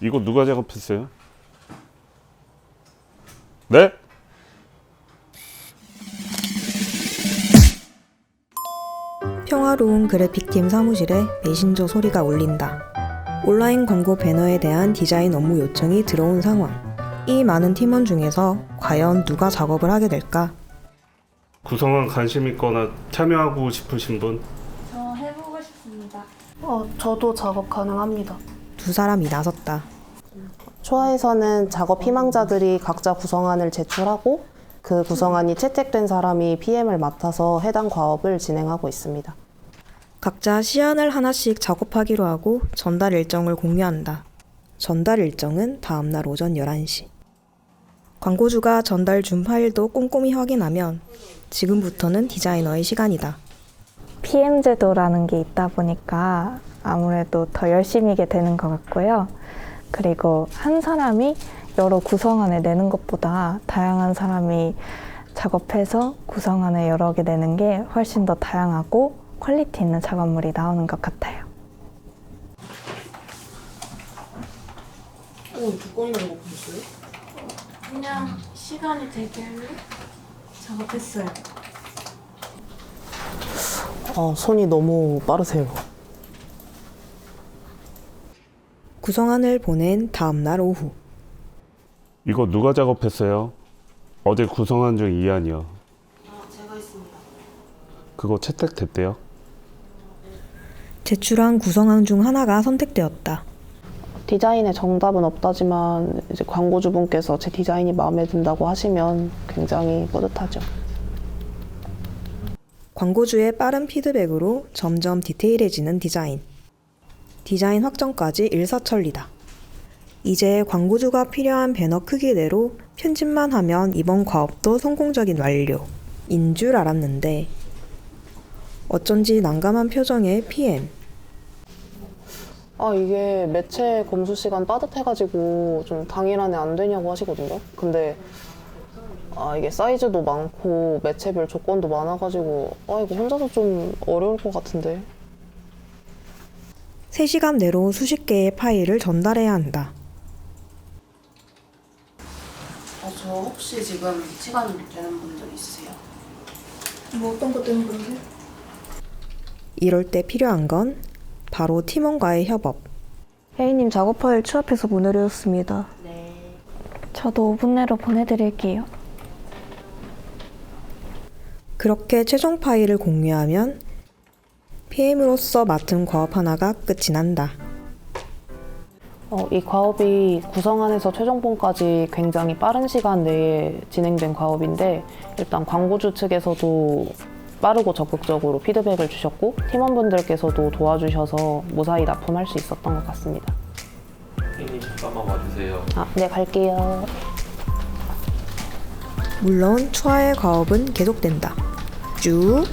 이거 누가 작업했어요? 네? 평화로운 그래픽팀 사무실에 메신저 소리가 울린다. 온라인 광고 배너에 대한 디자인 업무 요청이 들어온 상황. 이 많은 팀원 중에서 과연 누가 작업을 하게 될까? 구성원 관심 있거나 참여하고 싶으신 분? 저 해보고 싶습니다. 어, 저도 작업 가능합니다. 두 사람이 나섰다. 초아에서는 작업 희망자들이 각자 구성안을 제출하고 그 구성안이 채택된 사람이 PM을 맡아서 해당 과업을 진행하고 있습니다. 각자 시안을 하나씩 작업하기로 하고 전달 일정을 공유한다. 전달 일정은 다음 날 오전 11시. 광고주가 전달 준 파일도 꼼꼼히 확인하면 지금부터는 디자이너의 시간이다. PM 제도라는 게 있다 보니까 아무래도 더 열심히게 되는 것 같고요. 그리고 한 사람이 여러 구성안을 내는 것보다 다양한 사람이 작업해서 구성안을 여러 개 내는 게 훨씬 더 다양하고 퀄리티 있는 작업물이 나오는 것 같아요. 그냥 시간이 되길래 작업했어요. 어, 손이 너무 빠르세요. 구성안을 보낸 다음 날 오후. 이거 누가 작업했어요? 어제 구성한 중 이안이요. 제가 있습니다. 그거 채택됐대요? 제출한 구성안 중 하나가 선택되었다. 디자인에 정답은 없다지만 이제 광고주분께서 제 디자인이 마음에 든다고 하시면 굉장히 뿌듯하죠. 광고주의 빠른 피드백으로 점점 디테일해지는 디자인. 디자인 확정까지 일사천리다. 이제 광고주가 필요한 배너 크기대로 편집만 하면 이번 과업도 성공적인 완료. 인 줄 알았는데 어쩐지 난감한 표정의 PM. 아 이게 매체 검수 시간 빠듯해가지고 좀 당일 안에 안 되냐고 하시거든요. 근데 아 이게 사이즈도 많고 매체별 조건도 많아가지고 아 이거 혼자서 좀 어려울 것 같은데. 3시간 내로 수십 개의 파일을 전달해야 한다. 어, 저 혹시 지금 시간 되는 분들 있으세요? 뭐 어떤 것 때문에 그러세요? 이럴 때 필요한 건 바로 팀원과의 협업. 혜인님 작업 파일 취합해서 보내드렸습니다. 네. 저도 5분 내로 보내드릴게요. 그렇게 최종 파일을 공유하면 PM으로서 맡은 과업 하나가 끝이 난다. 어, 이 과업이 구성 안에서 최종본까지 굉장히 빠른 시간 내에 진행된 과업인데 일단 광고주 측에서도 빠르고 적극적으로 피드백을 주셨고 팀원분들께서도 도와주셔서 무사히 납품할 수 있었던 것 같습니다. 님 잠깐만 와주세요. 아, 네 갈게요. 물론 추하의 과업은 계속된다. 쭉